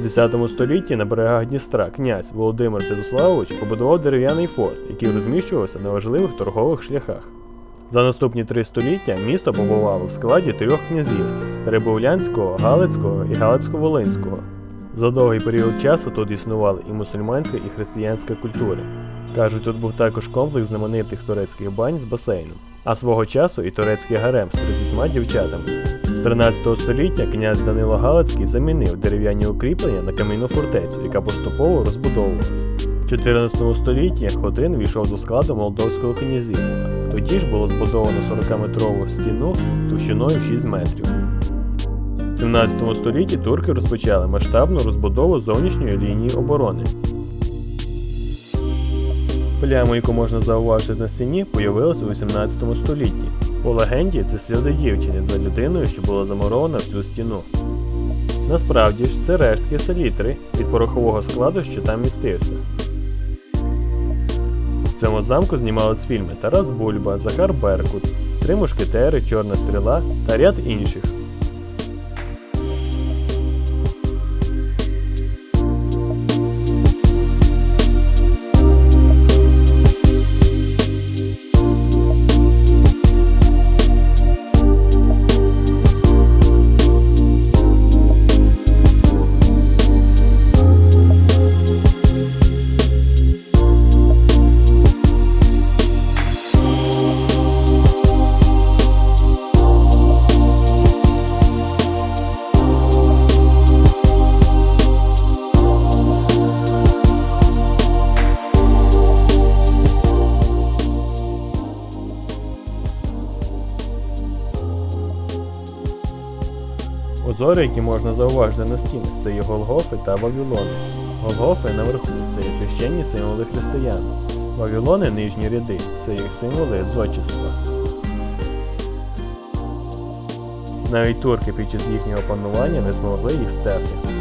В 10 столітті на берегах Дністра князь Володимир Святославович побудував дерев'яний форт, який розміщувався на важливих торгових шляхах. За наступні три століття місто побувало в складі трьох князівств Теребовлянського, Галицького і Галицько-Волинського. За довгий період часу тут існували і мусульманська, і християнська культури. Кажуть, тут був також комплекс знаменитих турецьких бань з басейном, а свого часу і турецький гарем з 30 дівчатами. З 13 століття князь Данило Галицький замінив дерев'яні укріплення на кам'яну фортецю, яка поступово розбудовувалась. В 14 столітті Хотин війшов до складу Молдовського князівства. Тоді ж було збудовано 40-метрову стіну товщиною 6 метрів. В 17 столітті турки розпочали масштабну розбудову зовнішньої лінії оборони. Пляму, яку можна зауважити на стіні, появилася у 18 столітті. По легенді це сльози дівчини за людиною, що була замурована в цю стіну. Насправді ж це рештки селітри від порохового складу, що там містився. В цьому замку знімали фільми Тарас Бульба, Захар Беркут, Три мушкетери, Чорна стріла та ряд інших. Узори, які можна зауважити на стінах, це є Голгофи та Вавилони. Голгофи наверху це є священні символи християн. Вавилони нижні ряди це їх символи зодчества. Навіть турки під час їхнього панування не змогли їх стерти.